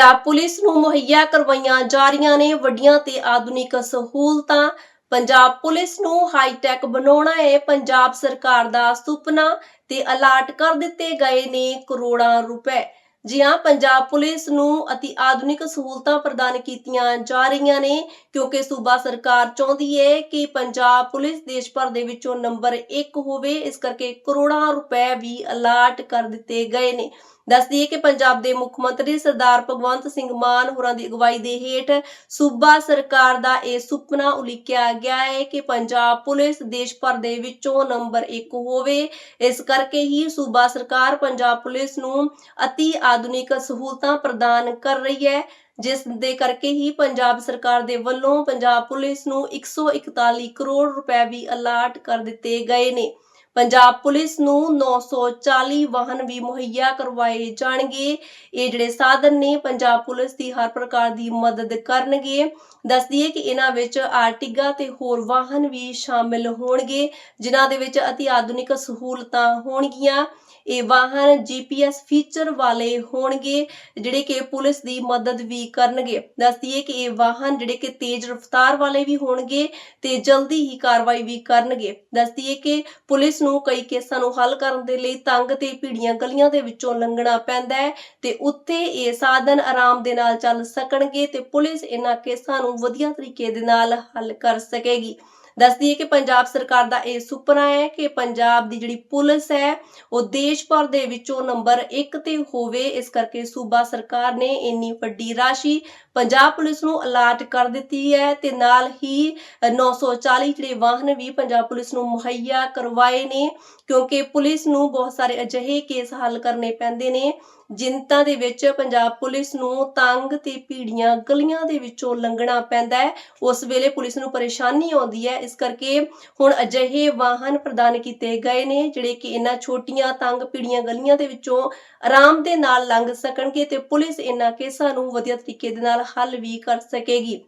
Punjab police ਨੂੰ ਮੁਹੱਈਆ ਕਰਵਾਈਆਂ ਜਾ ਰਹੀਆਂ ਨੇ ਵੱਡੀਆਂ ਤੇ ਆਧੁਨਿਕ ਸਹੂਲਤਾਂ। ਪੰਜਾਬ ਪੁਲਿਸ ਨੂੰ ਹਾਈਟੈਕ ਬਣਾਉਣਾ ਹੈ ਪੰਜਾਬ ਸਰਕਾਰ ਦਾ ਸੁਪਨਾ ਤੇ ਅਲਾਟ ਕਰ ਦਿੱਤੇ ਗਏ ਨੇ ਕਰੋੜਾਂ ਰੁਪਏ। ਜੀ ਹਾਂ ਪੰਜਾਬ ਪੁਲਿਸ ਨੂੰ ਅਤੀ ਆਧੁਨਿਕ ਸਹੂਲਤਾਂ ਪ੍ਰਦਾਨ ਕੀਤੀਆਂ ਜਾ ਰਹੀਆਂ ਨੇ, ਕਿਉਂਕਿ ਸੂਬਾ ਸਰਕਾਰ ਚਾਹੁੰਦੀ ਹੈ ਕਿ ਪੰਜਾਬ ਪੁਲਿਸ ਦੇਸ਼ ਭਰ ਦੇ ਵਿੱਚੋਂ ਨੰਬਰ 1 ਹੋਵੇ। ਇਸ ਕਰਕੇ ਕਰੋੜਾਂ ਰੁਪਏ ਵੀ ਅਲਾਟ ਕਰ ਦਿੱਤੇ ਗਏ ਨੇ। ਦੱਸਦੀ ਦਈਏ ਕਿ ਪੰਜਾਬ ਦੇ ਮੁੱਖ ਮੰਤਰੀ ਸਰਦਾਰ ਭਗਵੰਤ ਸਿੰਘ ਮਾਨ ਹੋਰਾਂ ਦੀ ਅਗਵਾਈ ਦੇ ਹੇਠ ਸੂਬਾ ਸਰਕਾਰ ਦਾ ਇਹ ਸੁਪਨਾ ਉਲੀਕਿਆ ਗਿਆ ਹੈ ਕਿ ਪੰਜਾਬ ਪੁਲਿਸ ਦੇਸ਼ ਭਰ ਦੇ ਵਿੱਚੋਂ ਨੰਬਰ 1 ਹੋਵੇ। ਇਸ ਕਰਕੇ ਹੀ ਸੂਬਾ ਸਰਕਾਰ ਪੰਜਾਬ ਪੁਲਿਸ ਨੂੰ ਅਤੀ ਆਧੁਨਿਕ ਸਹੂਲਤਾਂ ਪ੍ਰਦਾਨ ਕਰ ਰਹੀ ਹੈ, ਜਿਸ ਦੇ ਕਰਕੇ ਹੀ ਪੰਜਾਬ ਸਰਕਾਰ ਦੇ ਵੱਲੋਂ ਪੰਜਾਬ ਪੁਲਿਸ ਨੂੰ 141 ਕਰੋੜ ਰੁਪਏ ਵੀ ਅਲਾਟ ਕਰ ਦਿੱਤੇ ਗਏ ਨੇ। ਪੰਜਾਬ ਪੁਲਿਸ ਨੂੰ 940 ਵਾਹਨ ਵੀ ਮੁਹੱਈਆ ਕਰਵਾਏ ਜਾਣਗੇ। ਇਹ ਜਿਹੜੇ ਸਾਧਨ ਨੇ, ਪੰਜਾਬ ਪੁਲਿਸ ਦੀ ਹਰ ਪ੍ਰਕਾਰ ਦੀ ਮਦਦ ਕਰਨਗੇ। ਦੱਸ ਦਈਏ ਕਿ ਇਹਨਾਂ ਵਿੱਚ ਆਰਟੀਗਾ ਤੇ ਹੋਰ ਵਾਹਨ ਵੀ ਸ਼ਾਮਿਲ ਹੋਣਗੇ, ਜਿਨ੍ਹਾਂ ਦੇ ਵਿੱਚ ਅਤੀ ਆਧੁਨਿਕ ਸਹੂਲਤਾਂ ਹੋਣਗੀਆਂ। ਇਹ ਵਾਹਨ ਜੀਪੀਐਸ ਫੀਚਰ ਵਾਲੇ ਹੋਣਗੇ, ਜਿਹੜੇ ਕਿ ਪੁਲਿਸ ਦੀ ਮਦਦ ਵੀ ਕਰਨਗੇ। ਦੱਸ ਦਈਏ ਕਿ ਇਹ ਵਾਹਨ ਜਿਹੜੇ ਕਿ ਤੇਜ਼ ਰਫ਼ਤਾਰ ਵਾਲੇ ਵੀ ਹੋਣਗੇ ਤੇ ਜਲਦੀ ਹੀ ਕਾਰਵਾਈ ਵੀ ਕਰਨਗੇ। ਦੱਸ ਦਈਏ ਕਿ ਪੁਲਿਸ ਨੂੰ ਕਈ ਕੇਸਾਂ ਨੂੰ ਹੱਲ ਕਰਨ ਦੇ ਲਈ ਤੰਗ ਤੇ ਭੀੜੀਆਂ ਗਲੀਆਂ ਦੇ ਵਿੱਚੋਂ ਲੰਘਣਾ ਪੈਂਦਾ ਹੈ ਤੇ ਉੱਥੇ ਇਹ ਸਾਧਨ ਆਰਾਮ ਦੇ ਨਾਲ ਚੱਲ ਸਕਣਗੇ ਤੇ ਪੁਲਿਸ ਇਹਨਾਂ ਕੇਸਾਂ ਨੂੰ ਵਧੀਆ ਤਰੀਕੇ ਦੇ ਨਾਲ ਹੱਲ ਕਰ ਸਕੇਗੀ। ਦੱਸ ਦਈਏ ਕਿ ਪੰਜਾਬ ਸਰਕਾਰ ਦਾ ਇਹ ਸੁਪਨਾ ਹੈ ਕਿ ਪੰਜਾਬ ਦੀ ਜਿਹੜੀ ਪੁਲਿਸ ਹੈ, ਉਹ ਦੇਸ਼ ਭਰ ਦੇ ਵਿੱਚੋਂ ਨੰਬਰ 1 ਤੇ ਹੋਵੇ। ਇਸ ਕਰਕੇ ਸੂਬਾ ਸਰਕਾਰ ਨੇ ਇੰਨੀ ਵੱਡੀ ਰਾਸ਼ੀ ਪੰਜਾਬ ਪੁਲਿਸ ਨੂੰ ਅਲਾਟ ਕਰ ਦਿੱਤੀ ਹੈ ਤੇ ਨਾਲ ਹੀ 940 ਜਿਹੜੇ ਵਾਹਨ ਵੀ ਪੰਜਾਬ ਪੁਲਿਸ ਨੂੰ ਮੁਹੱਈਆ ਕਰਵਾਏ ਨੇ, ਕਿਉਂਕਿ ਪੁਲਿਸ ਨੂੰ ਬਹੁਤ ਸਾਰੇ ਅਜਿਹੇ ਕੇਸ ਹੱਲ ਕਰਨੇ ਪੈਂਦੇ ਨੇ ਜਿਨ੍ਹਾਂ ਦੇ ਵਿੱਚ ਪੰਜਾਬ ਪੁਲਿਸ ਨੂੰ ਤੰਗ ਤੇ ਭੀੜੀਆਂ ਗਲੀਆਂ ਦੇ ਵਿੱਚੋਂ ਲੰਘਣਾ ਪੈਂਦਾ ਹੈ। ਉਸ ਵੇਲੇ ਪੁਲਿਸ ਨੂੰ ਪਰੇਸ਼ਾਨੀ ਆਉਂਦੀ ਹੈ। ਇਸ ਕਰਕੇ ਹੁਣ ਅਜਿਹੇ ਵਾਹਨ ਪ੍ਰਦਾਨ ਕੀਤੇ ਗਏ ਨੇ, ਜਿਹੜੇ ਕਿ ਇਹਨਾਂ ਛੋਟੀਆਂ ਤੰਗ ਭੀੜੀਆਂ ਗਲੀਆਂ ਦੇ ਵਿੱਚੋਂ ਆਰਾਮ ਦੇ ਨਾਲ ਲੰਘ ਸਕਣਗੇ ਤੇ ਪੁਲਿਸ ਇਹਨਾਂ ਕੇਸਾਂ ਨੂੰ ਵਧੀਆ ਤਰੀਕੇ ਦੇ ਨਾਲ ਹੱਲ ਵੀ ਕਰ ਸਕੇਗੀ।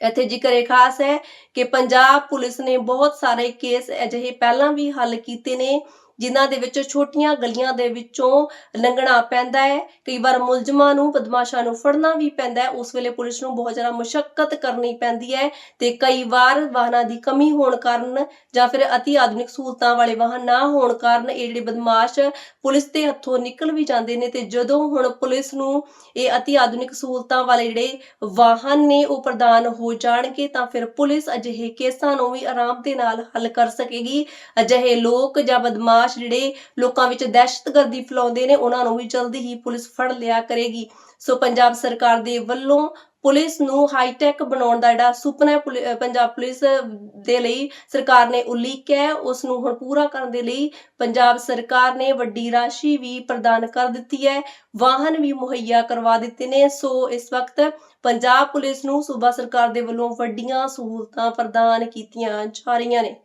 ਇੱਥੇ ਜ਼ਿਕਰ ਇਹ ਖਾਸ ਹੈ ਕਿ ਪੰਜਾਬ ਪੁਲਿਸ ਨੇ ਬਹੁਤ ਸਾਰੇ ਕੇਸ ਅਜਿਹੇ ਪਹਿਲਾਂ ਵੀ ਹੱਲ ਕੀਤੇ ਨੇ। ਜਿਨ੍ਹਾਂ ਦੇ ਵਿੱਚ ਛੋਟੀਆਂ ਗਲੀਆਂ ਦੇ ਵਿੱਚੋਂ ਲੰਘਣਾ ਪੈਂਦਾ ਹੈ। ਕਈ ਵਾਰ ਮੁਲਜ਼ਮਾਂ ਨੂੰ, ਬਦਮਾਸ਼ਾਂ ਨੂੰ ਫੜਨਾ ਵੀ ਪੈਂਦਾ ਹੈ। ਉਸ ਵੇਲੇ ਪੁਲਿਸ ਨੂੰ ਬਹੁਤ ਜ਼ਿਆਦਾ ਮੁਸ਼ਕਲ ਕਰਨੀ ਪੈਂਦੀ ਹੈ ਤੇ ਕਈ ਵਾਰ ਵਾਹਨਾਂ ਦੀ ਕਮੀ ਹੋਣ ਕਾਰਨ ਜਾਂ ਫਿਰ ਅਤੀ ਆਧੁਨਿਕ ਸਹੂਲਤਾਂ ਵਾਲੇ ਵਾਹਨ ਨਾ ਹੋਣ ਕਾਰਨ ਇਹ ਜਿਹੜੇ ਬਦਮਾਸ਼ ਪੁਲਿਸ ਦੇ ਹੱਥੋਂ ਨਿਕਲ ਵੀ ਜਾਂਦੇ ਨੇ ਤੇ ਜਦੋਂ ਹੁਣ ਪੁਲਿਸ ਨੂੰ ਇਹ ਅਤੀ ਆਧੁਨਿਕ ਸਹੂਲਤਾਂ ਵਾਲੇ ਜਿਹੜੇ ਵਾਹਨ ਨੇ ਉਹ ਪ੍ਰਦਾਨ ਹੋ ਜਾਣਗੇ ਤਾਂ ਫਿਰ ਪੁਲਿਸ ਅਜਿਹੇ ਕੇਸਾਂ ਨੂੰ ਵੀ ਆਰਾਮ ਦੇ ਨਾਲ ਹੱਲ ਕਰ ਸਕੇਗੀ। ਅਜਿਹੇ ਲੋਕ ਜਾਂ ਬਦਮਾਸ਼ ਜਿਹੜੇ ਲੋਕਾਂ ਵਿੱਚ ਦਹਿਸ਼ਤਗਰਦੀ ਫੈਲਾਉਂਦੇ ਨੇ, ਉਹਨਾਂ ਨੂੰ ਵੀ ਜਲਦੀ ਹੀ ਪੁਲਿਸ ਫੜ ਲਿਆ ਕਰੇਗੀ। ਸੋ ਪੰਜਾਬ ਸਰਕਾਰ ਦੇ ਵੱਲੋਂ ਪੁਲਿਸ ਨੂੰ ਹਾਈਟੈਕ ਬਣਾਉਣ ਦਾ ਜਿਹੜਾ ਸੁਪਨਾ ਪੰਜਾਬ ਪੁਲਿਸ ਦੇ ਲਈ ਸਰਕਾਰ ਨੇ ਉਲੀਕਿਆ ਹੈ, ਉਸ ਨੂੰ ਹੁਣ ਪੂਰਾ ਕਰਨ ਦੇ ਲਈ ਪੰਜਾਬ ਸਰਕਾਰ ਨੇ ਵੱਡੀ ਰਾਸ਼ੀ ਵੀ ਪ੍ਰਦਾਨ ਕਰ ਦਿੱਤੀ ਹੈ, ਵਾਹਨ ਵੀ ਮੁਹੱਈਆ ਕਰਵਾ ਦਿੱਤੇ ਨੇ। ਸੋ ਇਸ ਵਕਤ ਪੰਜਾਬ ਪੁਲਿਸ ਨੂੰ ਸੂਬਾ ਸਰਕਾਰ ਦੇ ਵੱਲੋਂ ਵੱਡੀਆਂ ਸਹੂਲਤਾਂ ਪ੍ਰਦਾਨ ਕੀਤੀਆਂ ਜਾ ਰਹੀਆਂ ਨੇ।